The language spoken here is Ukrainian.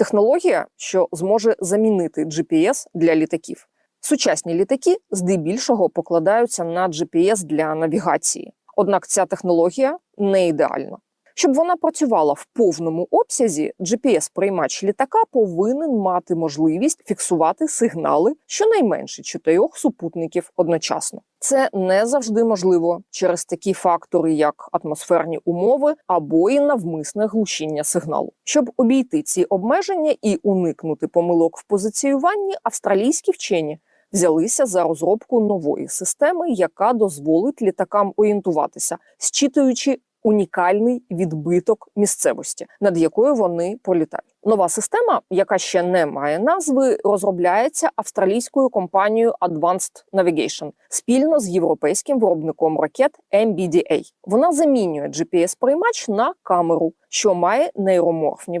Технологія, що зможе замінити GPS для літаків. Сучасні літаки здебільшого покладаються на GPS для навігації. Однак ця технологія не ідеальна. Щоб вона працювала в повному обсязі, GPS-приймач літака повинен мати можливість фіксувати сигнали щонайменше чотирьох супутників одночасно. Це не завжди можливо через такі фактори, як атмосферні умови або і навмисне глушіння сигналу. Щоб обійти ці обмеження і уникнути помилок в позиціюванні, австралійські вчені взялися за розробку нової системи, яка дозволить літакам орієнтуватися, зчитуючи унікальний відбиток місцевості, над якою вони політають. Нова система, яка ще не має назви, розробляється австралійською компанією Advanced Navigation спільно з європейським виробником ракет MBDA. Вона замінює GPS-приймач на камеру, що має нейроморфні властивості.